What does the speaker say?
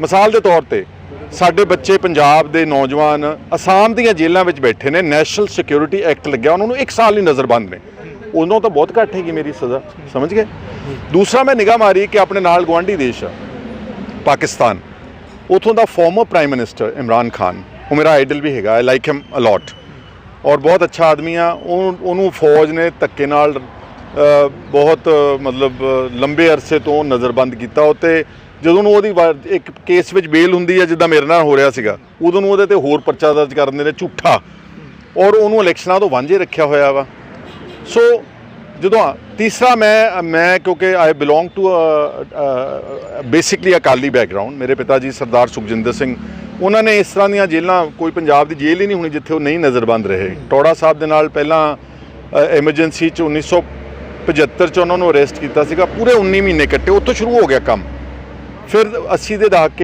ਮਿਸਾਲ ਦੇ ਤੌਰ ਤੇ, ਸਾਡੇ ਬੱਚੇ ਪੰਜਾਬ ਦੇ ਨੌਜਵਾਨ ਅਸਾਮ ਦੀਆਂ ਜੇਲ੍ਹਾਂ ਵਿੱਚ ਬੈਠੇ ਨੇ ਨੈਸ਼ਨਲ ਸਿਕਿਉਰਿਟੀ ਐਕਟ ਲੱਗਿਆ, ਉਹਨਾਂ ਨੂੰ 1 ਸਾਲ ਲਈ ਨਜ਼ਰਬੰਦ ਨੇ। ਉਦੋਂ ਤਾਂ ਬਹੁਤ ਘੱਟ ਹੈਗੀ ਮੇਰੀ ਸਜ਼ਾ, ਸਮਝ ਗਏ? ਦੂਸਰਾ ਮੈਂ ਨਿਗਾਹ ਮਾਰੀ ਕਿ ਆਪਣੇ ਨਾਲ ਗਵਾਂਢੀ ਦੇਸ਼ ਆ, ਪਾਕਿਸਤਾਨ। ਉਥੋਂ ਦਾ former prime minister Imran Khan, ਉਹ ਮੇਰਾ ਆਈਡਲ ਵੀ ਹੈਗਾ ਆਈ ਲਾਈਕ ਹਿਮ ਅਲੋਟ ਔਰ ਬਹੁਤ ਅੱਛਾ ਆਦਮੀ ਆ, ਉਹ, ਉਹਨੂੰ ਫੌਜ ਨੇ ਧੱਕੇ ਨਾਲ ਬਹੁਤ ਮਤਲਬ ਲੰਬੇ ਅਰਸੇ ਤੋਂ ਨਜ਼ਰਬੰਦ ਕੀਤਾ। ਉੱਤੇ ਜਦੋਂ ਨੂੰ ਉਹਦੀ ਵਾ- ਇੱਕ ਕੇਸ ਵਿੱਚ ਬੇਲ ਹੁੰਦੀ ਹੈ ਜਿੱਦਾਂ ਮੇਰੇ ਨਾਲ ਹੋ ਰਿਹਾ ਸੀਗਾ, ਉਦੋਂ ਨੂੰ ਉਹਦੇ ਤੇ ਹੋਰ ਪਰਚਾ ਦਰਜ ਕਰ ਦਿੰਦੇ ਨੇ, ਝੂਠਾ। ਔਰ ਉਹਨੂੰ ਇਲੈਕਸ਼ਨਾਂ ਤੋਂ ਵਾਂਝੇ ਰੱਖਿਆ ਹੋਇਆ ਵਾ। ਸੋ, ਜਦੋਂ ਤੀਸਰਾ ਮੈਂ ਮੈਂ ਕਿਉਂਕਿ I belong to basically Akali background ਮੇਰੇ ਪਿਤਾ ਜੀ ਸਰਦਾਰ ਸੁਖਜਿੰਦਰ ਸਿੰਘ, ਉਹਨਾਂ ਨੇ ਇਸ ਤਰ੍ਹਾਂ ਦੀਆਂ ਜੇਲ੍ਹਾਂ, ਕੋਈ ਪੰਜਾਬ ਦੀ ਜੇਲ੍ਹ ਹੀ ਨਹੀਂ ਹੋਣੀ ਜਿੱਥੇ ਉਹ ਨਹੀਂ ਨਜ਼ਰਬੰਦ ਰਹੇ। ਟੋੜਾ ਸਾਹਿਬ ਦੇ ਨਾਲ ਪਹਿਲਾਂ ਐਮਰਜੈਂਸੀ ਚ 1975 ਚ ਉਹਨਾਂ ਨੂੰ ਅਰੈਸਟ ਕੀਤਾ ਸੀਗਾ, ਪੂਰੇ 19 ਮਹੀਨੇ ਕੱਟੇ ਉੱਥੋਂ ਸ਼ੁਰੂ ਹੋ ਗਿਆ ਕੰਮ। ਫਿਰ 80 ਦੇ ਦਹਾਕੇ